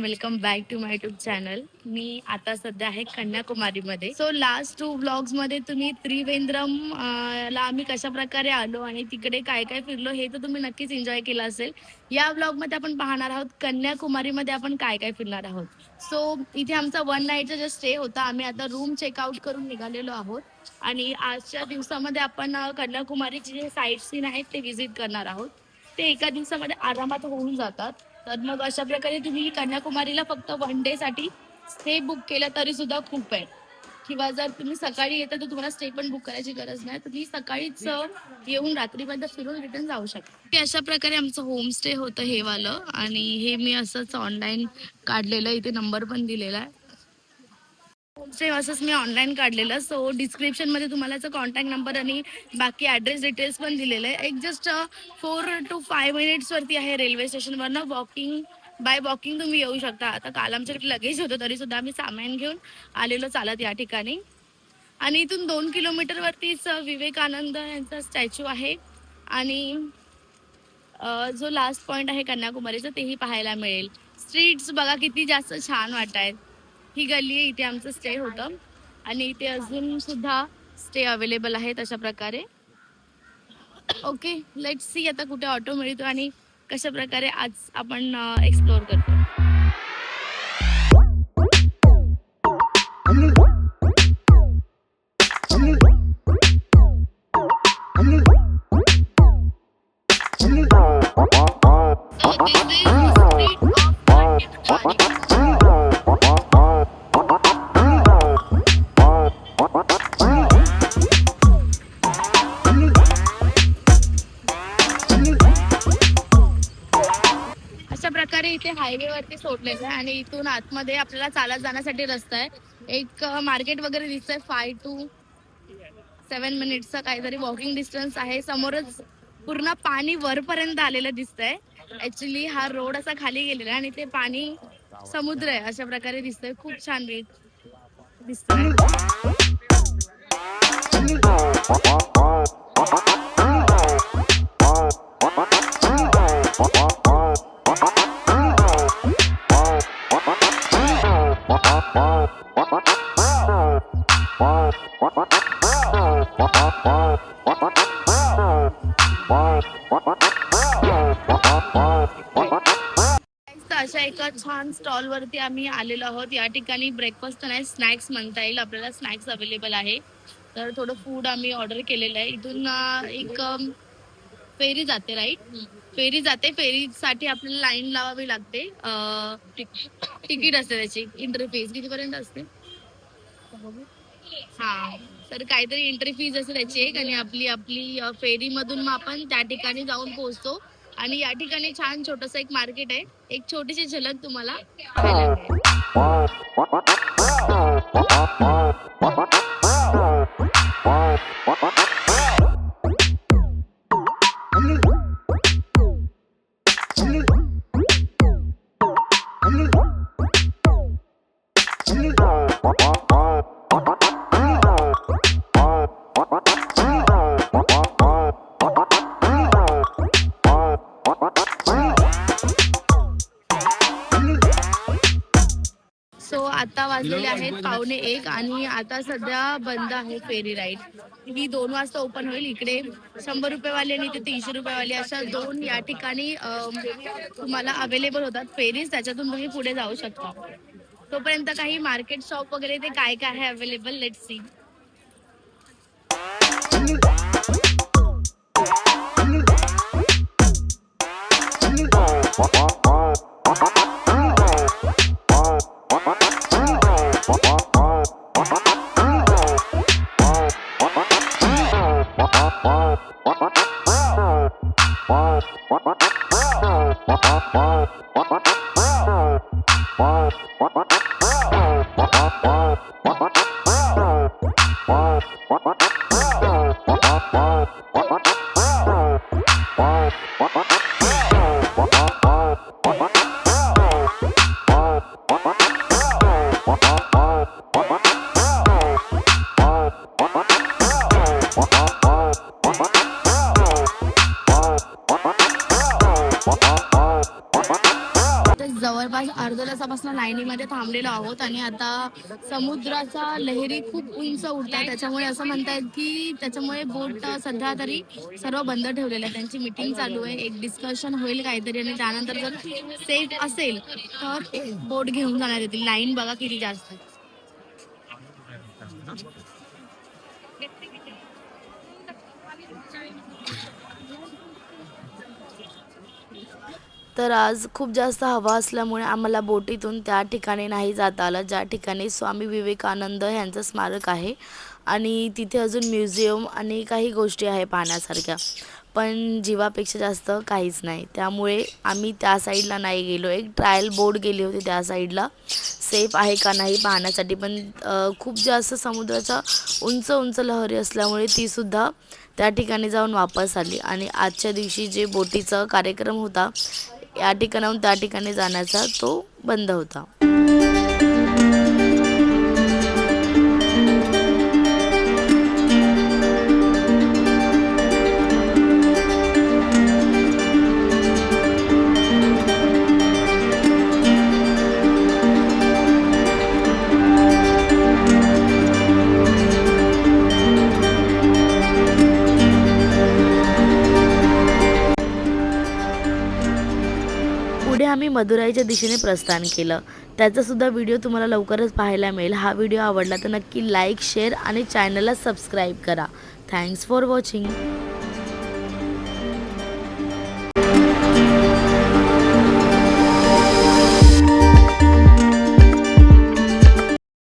And welcome back to my tube channel मी आता सध्या आहे कन्याकुमारीमध्ये. सो लास्ट टू ब्लॉग्समध्ये तुम्ही त्रिवेंद्रम ला आम्ही कशा प्रकारे आलो आणि तिकडे काय काय फिरलो हे तर तुम्ही नक्कीच एन्जॉय केलं असेल. या ब्लॉगमध्ये आपण पाहणार आहोत कन्याकुमारीमध्ये आपण काय काय फिरणार आहोत. सो इथे आमचा वन नाईटचा जो स्टे होता आम्ही आता रूम चेकआउट करून निघालेलो आहोत. आणि आजच्या दिवसामध्ये आपण कन्याकुमारीचे जे साईट सीन आहेत ते व्हिजिट करणार आहोत. ते एका दिवसामध्ये आरामात होऊन जातात. तर मग अशा प्रकारे तुम्ही कन्याकुमारीला फक्त वन डे साठी स्टे बुक केलं तरी सुद्धा खूप आहे. किंवा जर तुम्ही सकाळी येता तर तुम्हाला स्टे पण बुक करायची गरज नाही. तुम्ही सकाळीच येऊन रात्रीपर्यंत फिरून रिटर्न जाऊ शकता. अशा प्रकारे आमचं होमस्टे होतं हे वालं. आणि हे मी असंच ऑनलाईन काढलेलं इथे नंबर पण दिलेला आहे. असंच मी ऑनलाईन काढलेलं. सो डिस्क्रिप्शनमध्ये तुम्हाला याचा कॉन्टॅक्ट नंबर आणि बाकी ॲड्रेस डिटेल्स पण दिलेले आहे. एक just four to five minutes वरती आहे रेल्वे स्टेशनवरनं वॉकिंग बाय वॉकिंग तुम्ही येऊ शकता. आता काल आमच्याकडे लगेज होतं तरी सुद्धा आम्ही सामान घेऊन आलेलो चालत या ठिकाणी. आणि इथून दोन किलोमीटर वरतीच विवेकानंद यांचा स्टॅच्यू आहे. आणि जो लास्ट पॉइंट आहे कन्याकुमारीचा तेही पाहायला मिळेल. स्ट्रीट्स बघा किती जास्त छान वाटत आहेत ही गल्ली आहे इथे आमचं स्टे होतं. आणि इथे अजून सुद्धा स्टे अवेलेबल आहेत अशा प्रकारे. ओके लेट सी आता कुठे ऑटो मिळतो आणि कशा प्रकारे आज आपण एक्सप्लोअर करतो. इथे हायवे वरती सोडलेलं आहे आणि इथून आतमध्ये आपल्याला चालत जाण्यासाठी रस्ता आहे. एक मार्केट वगैरे दिसतंय फाय टू सेवन मिनिट्सचा काहीतरी वॉकिंग डिस्टन्स आहे. समोरच पूर्ण पाणी वरपर्यंत आलेलं दिसतंय. ऍक्च्युली हा रोड असा खाली गेलेला आहे आणि ते पाणी समुद्र आहे अशा प्रकारे दिसतंय. खूप छान रीत दिसतंय. अशा एका छान स्टॉल वरती आम्ही आलेलो आहोत. या ठिकाणी ब्रेकफास्ट नाही स्नॅक्स म्हणता येईल. आपल्याला स्नॅक्स अवेलेबल आहे. तर थोडं फूड आम्ही ऑर्डर केलेलं आहे. इथून एक फेरी जाते राईट फेरी जाते. फेरीसाठी आपल्याला लाईन लावावी लागते. तिकीट असते त्याची. एंट्री फीज कितीपर्यंत असते? हा. तर काहीतरी एंट्री फीज असते त्याची एक. आणि आपली आपली फेरीमधून मग आपण त्या ठिकाणी जाऊन पोहोचतो. आणि या ठिकाणी छान छोटस एक मार्केट आहे एक छोटीशी झलक तुम्हाला पाहायला मिळेल. वाजलेले आहेत पावणे एक आणि आता सध्या बंद आहे फेरी राईड. ही दोन वाजता ओपन होईल इकडे. शंभर रुपयेवाली आणि इथे तीनशे रुपयेवाली अशा दोन या ठिकाणी तुम्हाला अवेलेबल होतात फेरीज. त्याच्यातून तुम्ही पुढे जाऊ शकता. तोपर्यंत काही मार्केट शॉप वगैरे ते काय काय आहे अवेलेबल लेट सी Wow. अर्ध्या तासापासून थांबलेलो आहोत आणि आता समुद्राचा लहरी खूप उंच उडतात त्याच्यामुळे असं म्हणतायत की त्याच्यामुळे बोट सध्या तरी सर्व बंद ठेवलेलं आहे त्यांची मिटिंग चालू आहे. एक डिस्कशन होईल काहीतरी आणि त्यानंतर जर सेफ असेल तर बोट घेऊन जाण्यात येतील. लाईन बघा किती जास्त आहे. तर आज खूप जास्त हवा असल्यामुळे आम्हाला बोटीतून त्या ठिकाणी नाही जाता आलं ज्या ठिकाणी स्वामी विवेकानंद यांचं स्मारक आहे. आणि तिथे अजून म्युझियम आणि काही गोष्टी आहे पाहण्यासारख्या. पण जीवापेक्षा जास्त काहीच नाही. त्यामुळे आम्ही त्या साईडला नाही गेलो. एक ट्रायल बोट गेली होती त्या साईडला. सेफ आहे का नाही पाहण्यासाठी. पण खूप जास्त समुद्राच्या उंच उंच लहरी असल्यामुळे तीसुद्धा त्या ठिकाणी जाऊन वापस आली. आणि आजच्या दिवशी जे बोटीचा कार्यक्रम होता या ठिकाणाहून त्या ठिकाणी जाण्याचा तो बंद होता. मदुराईच्या दिशेने प्रस्थान केलं. त्याचासुद्धा व्हिडिओ तुम्हाला लवकरच पाहायला मिळेल. हा व्हिडिओ आवडला तर नक्की लाईक शेअर आणि चॅनलला सबस्क्राईब करा. Thanks for watching.